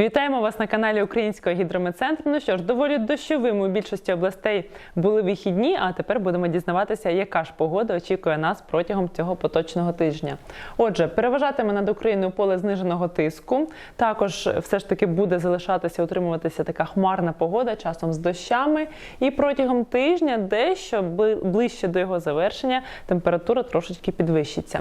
Вітаємо вас на каналі Українського гідрометцентру. Ну що ж, доволі дощовими у більшості областей були вихідні, а тепер будемо дізнаватися, яка ж погода очікує нас протягом цього поточного тижня. Отже, переважатиме над Україною поле зниженого тиску. Також все ж таки буде залишатися, утримуватися така хмарна погода, часом з дощами. І протягом тижня, дещо ближче до його завершення, температура трошечки підвищиться.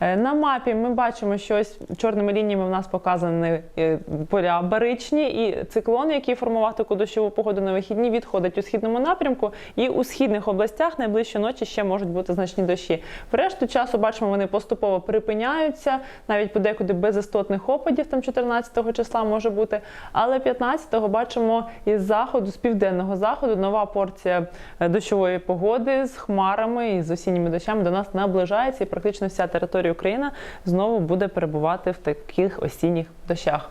Е, На мапі ми бачимо, що ось чорними лініями в нас показані е, поля баричні, і циклон, який формував таку дощову погоду на вихідні, відходить у східному напрямку. І у східних областях найближчі ночі ще можуть бути значні дощі. В решту часу бачимо, вони поступово припиняються, навіть подекуди без істотних опадів, там 14 числа може бути. Але 15-го бачимо із заходу, з південного заходу, нова порція е, дощової погоди з хмарами і з осінніми дощами до нас наближається, і практично вся територія України знову буде перебувати в таких осінніх дощах.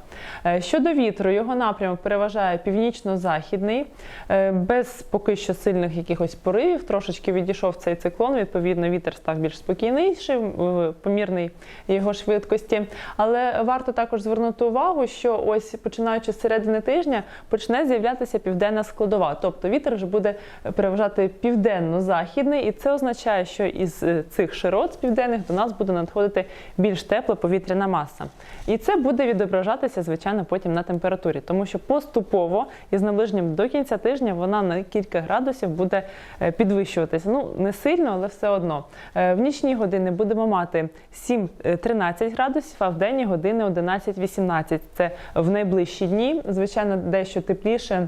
Е, Щодо вітру, його напрямок переважає північно-західний, е, без поки що сильних якихось поривів. Трошечки відійшов цей циклон. Відповідно, вітер став більш спокійніший, в- помірний його швидкості. Але варто також звернути увагу, що ось починаючи з середини тижня почне з'являтися південна складова. Тобто вітер вже буде переважати південно-західний, і це означає, що із е, цих широт з південних до нас буде надходити більш тепла повітряна маса. І це буде відображатися, звичайно, потім на температурі, тому що поступово із наближенням до кінця тижня вона на кілька градусів буде е, підвищуватися. Ну не сильно, але все одно. Е, В нічні години будемо мати 7-13 градусів, а в денні години 11-18. Це в найближчі дні. Звичайно, дещо тепліше.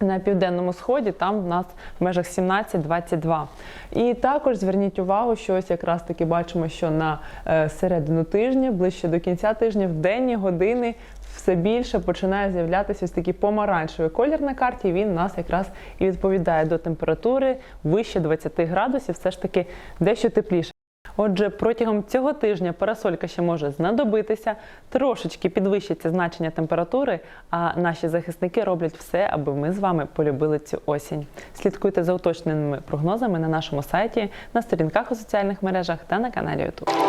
На південному сході там в нас в межах 17-22. І також зверніть увагу, що ось якраз таки бачимо, що на е, середину тижня, ближче до кінця тижня, в денні години все більше починає з'являтися ось такий помаранчевий колір на карті. Він у нас якраз і відповідає до температури вище 20 градусів, все ж таки дещо тепліше. Отже, протягом цього тижня парасолька ще може знадобитися, трошечки підвищиться значення температури, а наші захисники роблять все, аби ми з вами полюбили цю осінь. Слідкуйте за уточненими прогнозами на нашому сайті, на сторінках у соціальних мережах та на каналі YouTube.